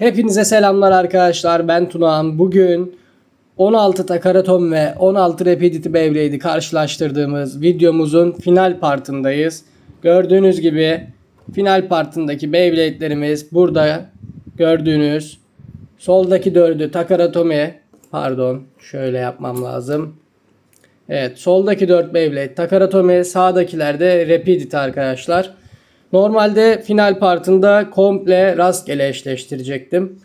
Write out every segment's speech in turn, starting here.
Hepinize selamlar arkadaşlar. Ben Tunağan. Bugün 16 Takaratom ve 16 Rapidity Beyblade'i karşılaştırdığımız videomuzun final partındayız. Gördüğünüz gibi final partındaki Beyblade'lerimiz burada gördüğünüz soldaki dördü Takaratomi pardon şöyle yapmam lazım. Evet soldaki 4 Beyblade Takaratomi sağdakiler de Rapidity arkadaşlar. Normalde final partında komple rastgele eşleştirecektim.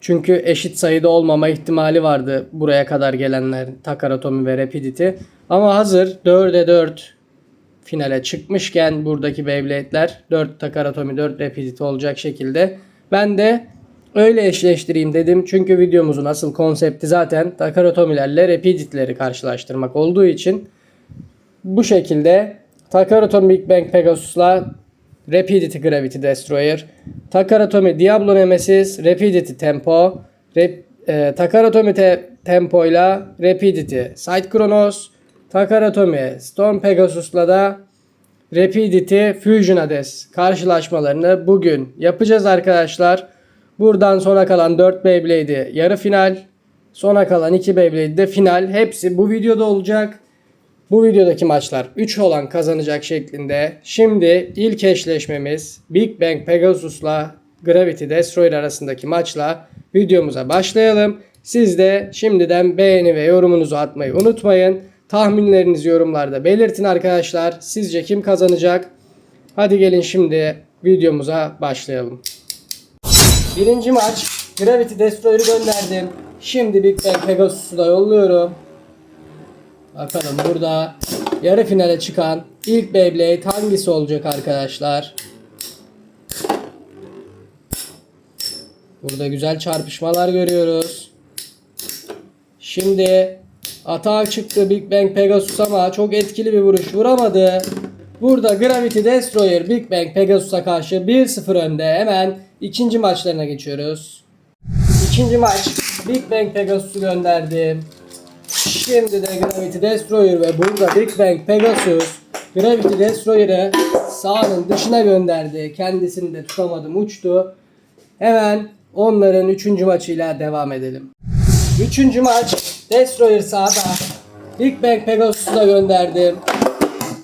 Çünkü eşit sayıda olmama ihtimali vardı buraya kadar gelenler Takaratomi ve Rapidity. Ama hazır 4'e 4 finale çıkmışken buradaki Beyblade'ler 4 Takaratomi 4 Rapidity olacak şekilde ben de öyle eşleştireyim dedim. Çünkü videomuzun asıl konsepti zaten Takaratomi'lerle Rapidity'leri karşılaştırmak olduğu için bu şekilde Takaratom Big Bang Pegasus'la Rapidity Gravity Destroyer, Takaratomi Diablo Nemesis, Rapidity Tempo, Rap, e, Takaratomi te, Tempo ile Rapidity Side Chronos, Takaratomi Storm Pegasus'la da Rapidity Fusion Hades karşılaşmalarını bugün yapacağız arkadaşlar. Buradan sona kalan 4 Beyblade'i yarı final, sona kalan 2 Beyblade de final. Hepsi bu videoda olacak. Bu videodaki maçlar 3 olan kazanacak şeklinde. Şimdi ilk eşleşmemiz Big Bang Pegasus'la Gravity Destroyer arasındaki maçla videomuza başlayalım. Siz de şimdiden beğeni ve yorumunuzu atmayı unutmayın. Tahminlerinizi yorumlarda belirtin arkadaşlar. Sizce kim kazanacak? Hadi gelin şimdi videomuza başlayalım. Birinci maç Gravity Destroyer'ı gönderdim. Şimdi Big Bang Pegasus'u da yolluyorum. Bakalım burada yarı finale çıkan ilk Beyblade hangisi olacak arkadaşlar? Burada güzel çarpışmalar görüyoruz. Şimdi atağa çıktı Big Bang Pegasus ama çok etkili bir vuruş vuramadı. Burada Gravity Destroyer Big Bang Pegasus'a karşı 1-0 önde. Hemen ikinci maçlarına geçiyoruz. İkinci maç Big Bang Pegasus'u gönderdim. Şimdi de Gravity Destroyer ve burada Big Bang Pegasus Gravity Destroyer'ı sahanın dışına gönderdi. Kendisini de tutamadım uçtu. Hemen onların 3. maçıyla devam edelim. 3. maç Destroyer sağda. Big Bang Pegasus'u da gönderdim.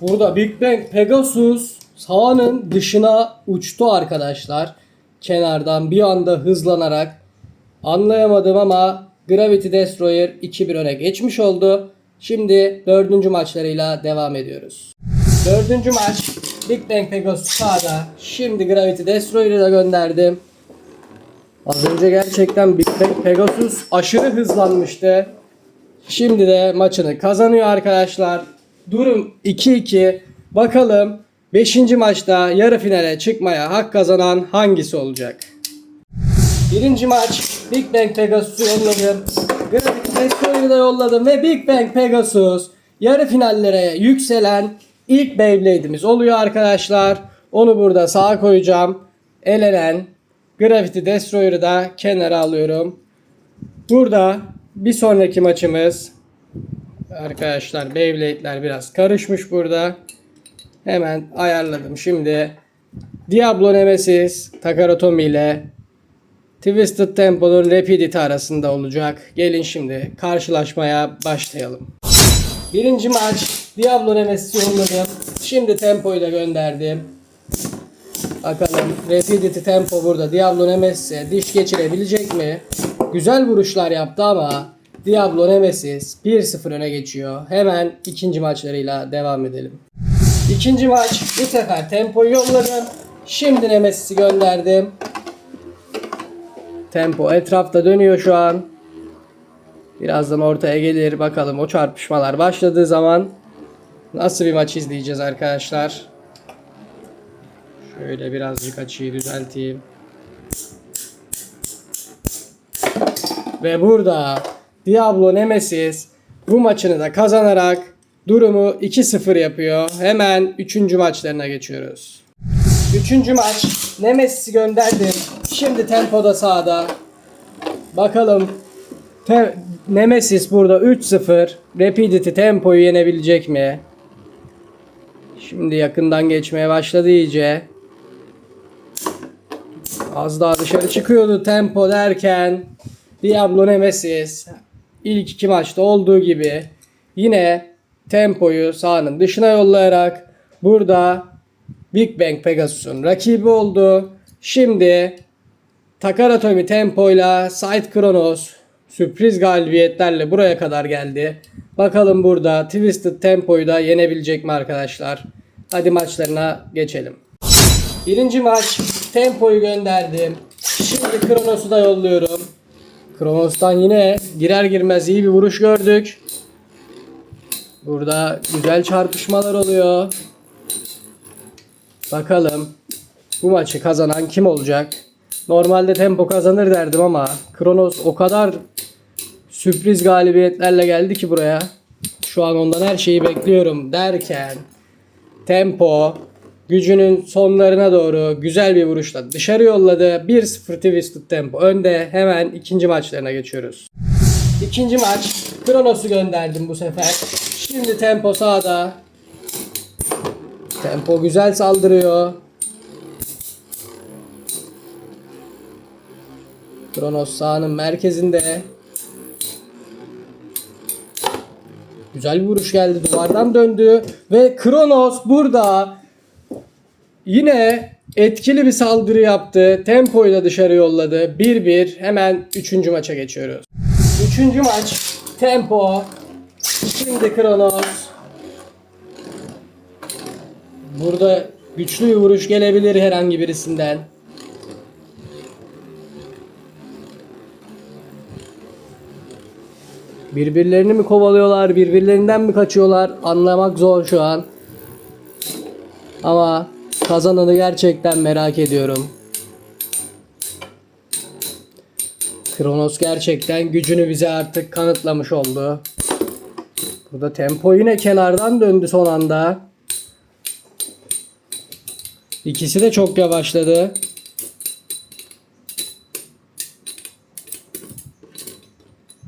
Burada Big Bang Pegasus sahanın dışına uçtu arkadaşlar. Kenardan bir anda hızlanarak anlayamadım ama Gravity Destroyer 2-1 öne geçmiş oldu. Şimdi dördüncü maçlarıyla devam ediyoruz. Dördüncü maç Big Bang Pegasus sağda. Şimdi Gravity Destroyer'ı da gönderdim. Az önce gerçekten Big Bang Pegasus aşırı hızlanmıştı. Şimdi de maçını kazanıyor arkadaşlar. Durum 2-2. Bakalım 5. maçta yarı finale çıkmaya hak kazanan hangisi olacak? Birinci maç Big Bang Pegasus'u yolladım. Gravity Destroyer'ı da yolladım ve Big Bang Pegasus yarı finallere yükselen ilk Beyblade'imiz oluyor arkadaşlar. Onu burada sağa koyacağım. Elenen Gravity Destroyer'ı da kenara alıyorum. Burada bir sonraki maçımız arkadaşlar Beyblade'ler biraz karışmış burada. Hemen ayarladım. Şimdi Diablo Nemesis Takaratomi ile Twisted Tempo'nun Rapidity arasında olacak. Gelin şimdi karşılaşmaya başlayalım. Birinci maç Diablo Nemesis'i yolladım. Şimdi Tempo'yu da gönderdim. Bakalım Rapidity Tempo burada Diablo Nemesis'e diş geçirebilecek mi? Güzel vuruşlar yaptı ama Diablo Nemesis 1-0 öne geçiyor. Hemen ikinci maçlarıyla devam edelim. İkinci maç bu sefer Tempo'yu yolladım. Şimdi Nemesis'i gönderdim. Tempo etrafta dönüyor şu an. Birazdan ortaya gelir. Bakalım o çarpışmalar başladığı zaman nasıl bir maç izleyeceğiz arkadaşlar. Şöyle birazcık açıyı düzelteyim. Ve burada Diablo Nemesis bu maçını da kazanarak durumu 2-0 yapıyor. Hemen 3. maçlarına geçiyoruz. Üçüncü maç Nemesis'i gönderdim. Şimdi tempoda sağda. Bakalım Te- Nemesis burada 3-0. Rapidity tempoyu yenebilecek mi? Şimdi yakından geçmeye başladı iyice. Az daha dışarı çıkıyordu tempo derken Diablo Nemesis ilk iki maçta olduğu gibi yine tempoyu sahanın dışına yollayarak burada Big Bang Pegasus'un rakibi oldu. Şimdi Takaratomi tempoyla Side Kronos sürpriz galibiyetlerle buraya kadar geldi. Bakalım burada Twisted Tempo'yu da yenebilecek mi arkadaşlar? Hadi maçlarına geçelim. Birinci maç Tempo'yu gönderdim. Şimdi Kronos'u da yolluyorum. Kronos'tan yine girer girmez iyi bir vuruş gördük. Burada güzel çarpışmalar oluyor. Bakalım bu maçı kazanan kim olacak? Normalde tempo kazanır derdim ama Kronos o kadar sürpriz galibiyetlerle geldi ki buraya. Şu an ondan her şeyi bekliyorum derken tempo gücünün sonlarına doğru güzel bir vuruşla dışarı yolladı. 1-0 Twisted Tempo önde. Hemen ikinci maçlarına geçiyoruz. İkinci maç Kronos'u gönderdim bu sefer. Şimdi tempo sağda. Tempo güzel saldırıyor. Kronos sahanın merkezinde. Güzel bir vuruş geldi. Duvardan döndü. Ve Kronos burada yine etkili bir saldırı yaptı. Tempoyu da dışarı yolladı. 1-1. Hemen 3. maça geçiyoruz. 3. maç. Tempo. Şimdi Kronos. Burada güçlü bir vuruş gelebilir herhangi birisinden. Birbirlerini mi kovalıyorlar, birbirlerinden mi kaçıyorlar anlamak zor şu an. Ama kazananı gerçekten merak ediyorum. Kronos gerçekten gücünü bize artık kanıtlamış oldu. Burada tempo yine kenardan döndü son anda. İkisi de çok yavaşladı.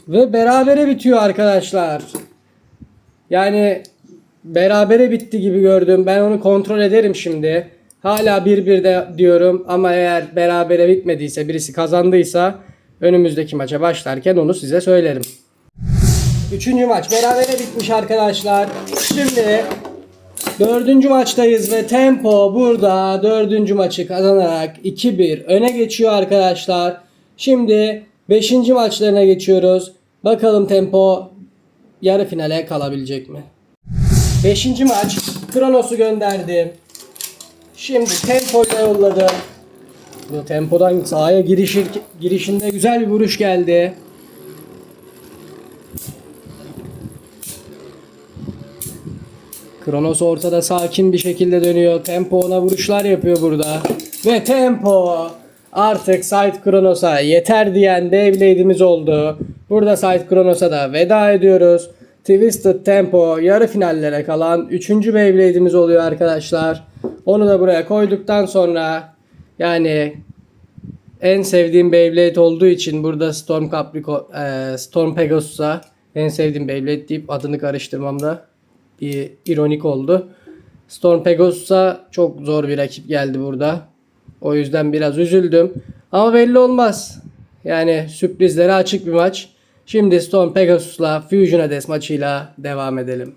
Ve berabere bitiyor arkadaşlar. Yani berabere bitti gibi gördüm. Ben onu kontrol ederim şimdi. Hala 1-1 de diyorum ama eğer berabere bitmediyse birisi kazandıysa önümüzdeki maça başlarken onu size söylerim. Üçüncü maç berabere bitmiş arkadaşlar. Şimdi dördüncü maçtayız ve Tempo burada dördüncü maçı kazanarak 2-1 öne geçiyor arkadaşlar. Şimdi beşinci maçlarına geçiyoruz. Bakalım Tempo yarı finale kalabilecek mi? Beşinci maç Kronos'u gönderdim. Şimdi Tempo'yla yolladım. Bu tempodan sahaya girişir, girişinde güzel bir vuruş geldi. Kronos ortada sakin bir şekilde dönüyor. Tempo ona vuruşlar yapıyor burada. Ve Tempo artık Side Kronos'a yeter diyen Beyblade'imiz oldu. Burada Side Kronos'a da veda ediyoruz. Twisted Tempo yarı finallere kalan 3. Beyblade'imiz oluyor arkadaşlar. Onu da buraya koyduktan sonra yani en sevdiğim Beyblade olduğu için burada Storm Caprico, e, Storm Pegasus'a en sevdiğim Beyblade deyip adını karıştırmamda bir ironik oldu. Storm Pegasus'a çok zor bir rakip geldi burada. O yüzden biraz üzüldüm. Ama belli olmaz. Yani sürprizlere açık bir maç. Şimdi Storm Pegasus'la Fusion Hades maçıyla devam edelim.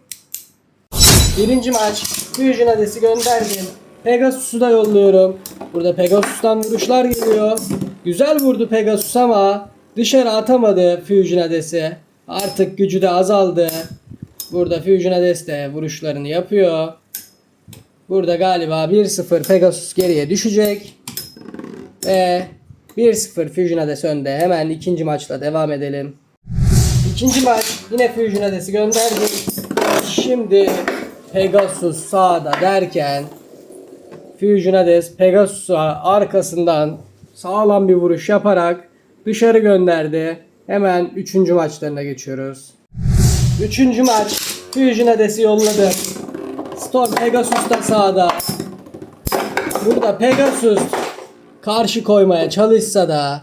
Birinci maç Fusion Hades'i gönderdim. Pegasus'u da yolluyorum. Burada Pegasus'tan vuruşlar geliyor. Güzel vurdu Pegasus ama dışarı atamadı Fusion Hades'i. Artık gücü de azaldı. Burada Fusion Hades de vuruşlarını yapıyor. Burada galiba 1-0 Pegasus geriye düşecek. Ve 1-0 Fusion Hades önde. Hemen ikinci maçla devam edelim. İkinci maç yine Fusion Hades'i gönderdim. Şimdi Pegasus sağda derken Fusion Hades Pegasus'a arkasından sağlam bir vuruş yaparak dışarı gönderdi. Hemen 3. maçlarına geçiyoruz. Üçüncü maç Fusion Hades'i yolladı. Storm Pegasus da sağda. Burada Pegasus karşı koymaya çalışsa da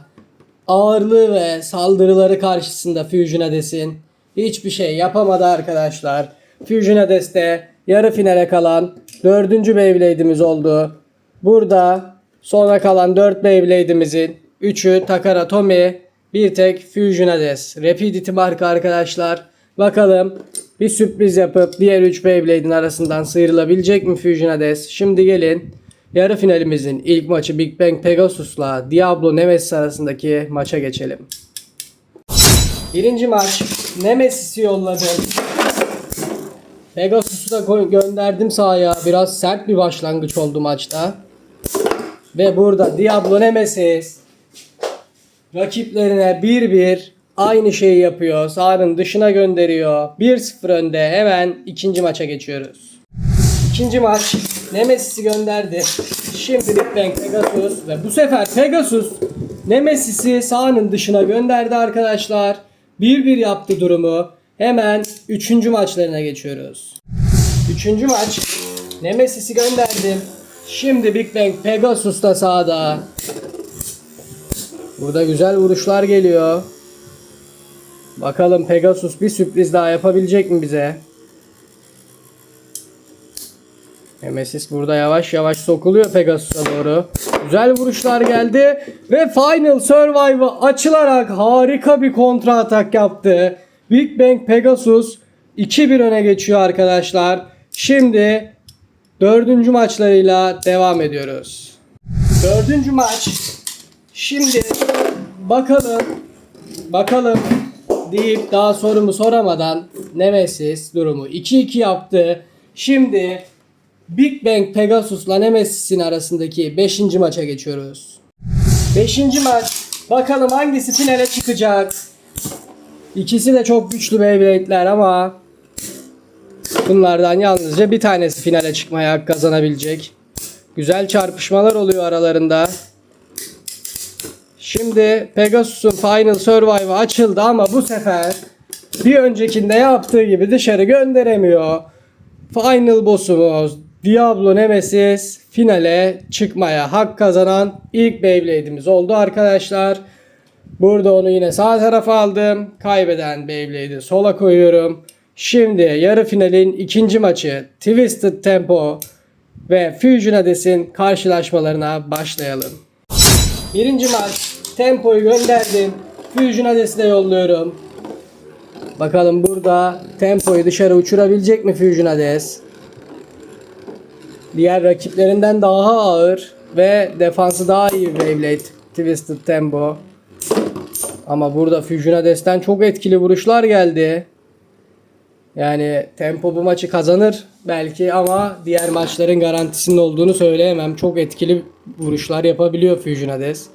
ağırlığı ve saldırıları karşısında Fusion Hades'in hiçbir şey yapamadı arkadaşlar. Fusion Hades'te yarı finale kalan dördüncü Beyblade'imiz oldu. Burada Sonra kalan 4 Beyblade'imizin 3'ü Takara Tomy, bir tek Fusion Hades. Rapidity marka arkadaşlar. Bakalım bir sürpriz yapıp diğer 3 Beyblade'in arasından sıyrılabilecek mi Fusion Hades? Şimdi gelin yarı finalimizin ilk maçı Big Bang Pegasus'la Diablo Nemesis arasındaki maça geçelim. Birinci maç Nemesis'i yolladım. Pegasus'u da gönderdim sahaya. Biraz sert bir başlangıç oldu maçta. Ve burada Diablo Nemesis rakiplerine 1-1 aynı şeyi yapıyor. Sahanın dışına gönderiyor. 1-0 önde. Hemen ikinci maça geçiyoruz. İkinci maç Nemesis'i gönderdi. Şimdi Big Bang Pegasus ve bu sefer Pegasus Nemesis'i sahanın dışına gönderdi arkadaşlar. 1-1 yaptı durumu. Hemen 3. maçlarına geçiyoruz. Üçüncü maç Nemesis'i gönderdim. Şimdi Big Bang Pegasus da sahada. Burada güzel vuruşlar geliyor. Bakalım Pegasus bir sürpriz daha yapabilecek mi bize? Nemesis burada yavaş yavaş sokuluyor Pegasus'a doğru. Güzel vuruşlar geldi ve Final Survive'ı açılarak harika bir kontra atak yaptı. Big Bang Pegasus 2-1 öne geçiyor arkadaşlar. Şimdi dördüncü maçlarıyla devam ediyoruz. Dördüncü maç. Şimdi bakalım bakalım deyip daha sorumu soramadan Nemesis durumu 2-2 yaptı. Şimdi Big Bang Pegasus'la Nemesis'in arasındaki 5. maça geçiyoruz. 5. maç. Bakalım hangisi finale çıkacak. İkisi de çok güçlü Beyblade'ler ama bunlardan yalnızca bir tanesi finale çıkmaya hak kazanabilecek. Güzel çarpışmalar oluyor aralarında. Şimdi Pegasus'un Final Survive açıldı ama bu sefer bir öncekinde yaptığı gibi dışarı gönderemiyor. Final boss'umuz Diablo Nemesis finale çıkmaya hak kazanan ilk Beyblade'imiz oldu arkadaşlar. Burada onu yine sağ tarafa aldım. Kaybeden Beyblade'i sola koyuyorum. Şimdi yarı finalin ikinci maçı Twisted Tempo ve Fusion Hades'in karşılaşmalarına başlayalım. Birinci maç Tempo'yu gönderdim. Fusion Hades'i de yolluyorum. Bakalım burada Tempo'yu dışarı uçurabilecek mi Fusion Hades? Diğer rakiplerinden daha ağır ve defansı daha iyi Beyblade Twisted Tempo. Ama burada Fusion Hades'ten çok etkili vuruşlar geldi. Yani Tempo bu maçı kazanır belki ama diğer maçların garantisinin olduğunu söyleyemem. Çok etkili vuruşlar yapabiliyor Fusion Hades.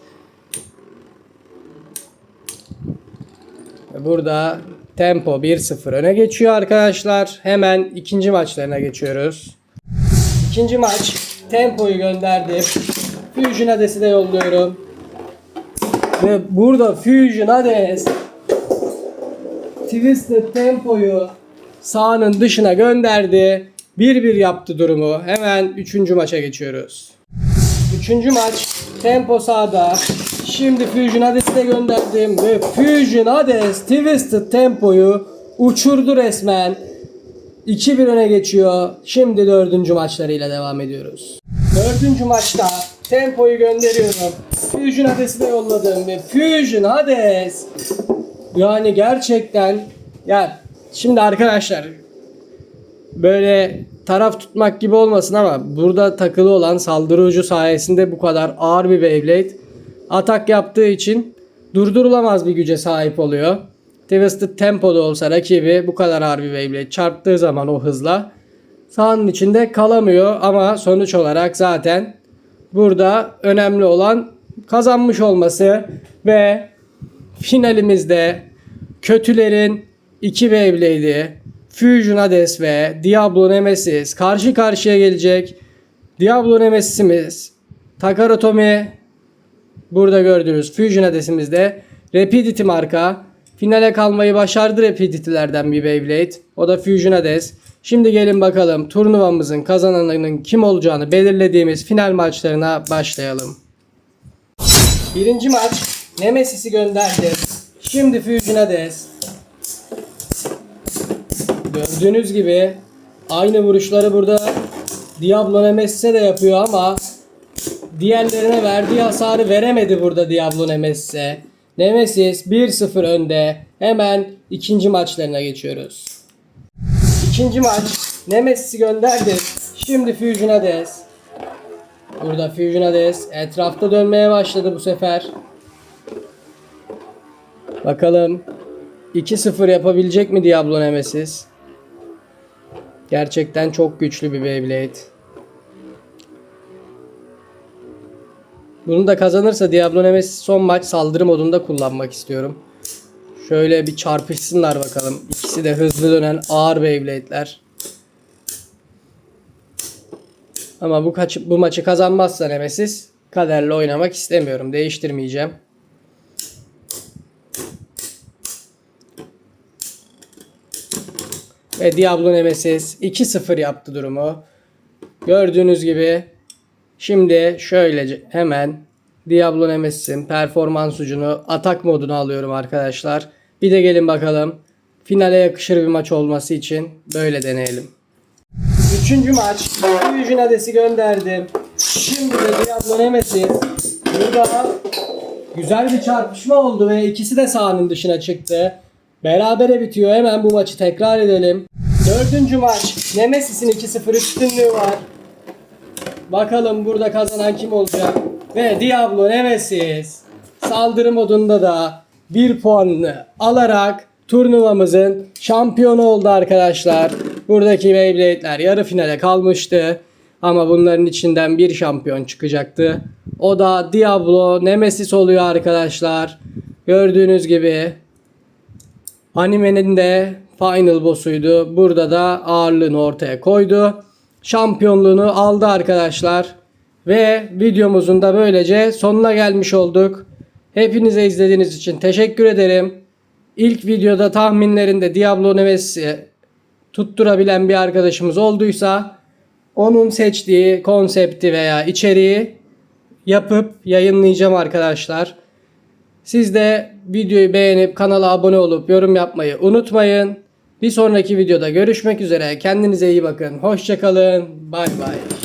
Burada Tempo 1-0 öne geçiyor arkadaşlar. Hemen ikinci maçlarına geçiyoruz. İkinci maç Tempo'yu gönderdim. Fusion Hades'i de yolluyorum. Ve burada Fusion Hades Twisted Tempo'yu sahanın dışına gönderdi. 1-1 yaptı durumu. Hemen 3. maça geçiyoruz. Üçüncü maç Tempo sağda. Şimdi Fusion Hades'i de gönderdim ve Fusion Hades Twisted Tempo'yu uçurdu resmen. 2-1 öne geçiyor. Şimdi dördüncü maçlarıyla devam ediyoruz. Dördüncü maçta Tempo'yu gönderiyorum. Fusion Hades'i de yolladım ve Fusion Hades yani gerçekten ya şimdi arkadaşlar böyle taraf tutmak gibi olmasın ama burada takılı olan saldırı sayesinde bu kadar ağır bir Beyblade atak yaptığı için durdurulamaz bir güce sahip oluyor. Twisted Tempo'da olsa rakibi bu kadar bir Beyblade çarptığı zaman o hızla sahanın içinde kalamıyor ama sonuç olarak zaten burada önemli olan kazanmış olması ve finalimizde kötülerin iki Beyblade'i Fusion Hades ve Diablo Nemesis karşı karşıya gelecek. Diablo Nemesis'imiz Takara Tomy burada gördüğünüz Fusion Hades'imizde Rapidity marka finale kalmayı başardı Rapidity'lerden bir Beyblade. O da Fusion Hades. Şimdi gelin bakalım turnuvamızın kazananının kim olacağını belirlediğimiz final maçlarına başlayalım. Birinci maç Nemesis'i gönderdi. Şimdi Fusion Hades. Gördüğünüz gibi aynı vuruşları burada Diablo Nemesis'e de yapıyor ama diğerlerine verdiği hasarı veremedi burada Diablo Nemesis'e. Nemesis 1-0 önde. Hemen ikinci maçlarına geçiyoruz. İkinci maç. Nemesis'i gönderdi. Şimdi Fusion Hades. Burada Fusion Hades etrafta dönmeye başladı bu sefer. Bakalım 2-0 yapabilecek mi Diablo Nemesis? Gerçekten çok güçlü bir Beyblade. Bunu da kazanırsa Diablo Nemesis son maç saldırı modunda kullanmak istiyorum. Şöyle bir çarpışsınlar bakalım. İkisi de hızlı dönen ağır Beyblade'ler. Ama bu, kaç, bu maçı kazanmazsa Nemesis kaderle oynamak istemiyorum. Değiştirmeyeceğim. Ve Diablo Nemesis 2-0 yaptı durumu. Gördüğünüz gibi şimdi şöylece hemen Diablo Nemesis'in performans ucunu atak moduna alıyorum arkadaşlar. Bir de gelin bakalım finale yakışır bir maç olması için böyle deneyelim. Üçüncü maç. Fusion Hades'i gönderdim. Şimdi de Diablo Nemesis. Burada güzel bir çarpışma oldu ve ikisi de sahanın dışına çıktı. Berabere bitiyor. Hemen bu maçı tekrar edelim. Dördüncü maç. Nemesis'in 2-0 üstünlüğü var. Bakalım burada kazanan kim olacak? Ve Diablo Nemesis saldırı modunda da bir puanını alarak turnuvamızın şampiyonu oldu arkadaşlar. Buradaki Beyblade'ler yarı finale kalmıştı. Ama bunların içinden bir şampiyon çıkacaktı. O da Diablo Nemesis oluyor arkadaşlar. Gördüğünüz gibi Animenin de final boss'uydu. Burada da ağırlığını ortaya koydu. Şampiyonluğunu aldı arkadaşlar. Ve videomuzun da böylece sonuna gelmiş olduk. Hepinize izlediğiniz için teşekkür ederim. İlk videoda tahminlerinde Diablo Neves'i tutturabilen bir arkadaşımız olduysa onun seçtiği konsepti veya içeriği yapıp yayınlayacağım arkadaşlar. Siz de videoyu beğenip kanala abone olup yorum yapmayı unutmayın. Bir sonraki videoda görüşmek üzere. Kendinize iyi bakın. Hoşçakalın. Bay bay.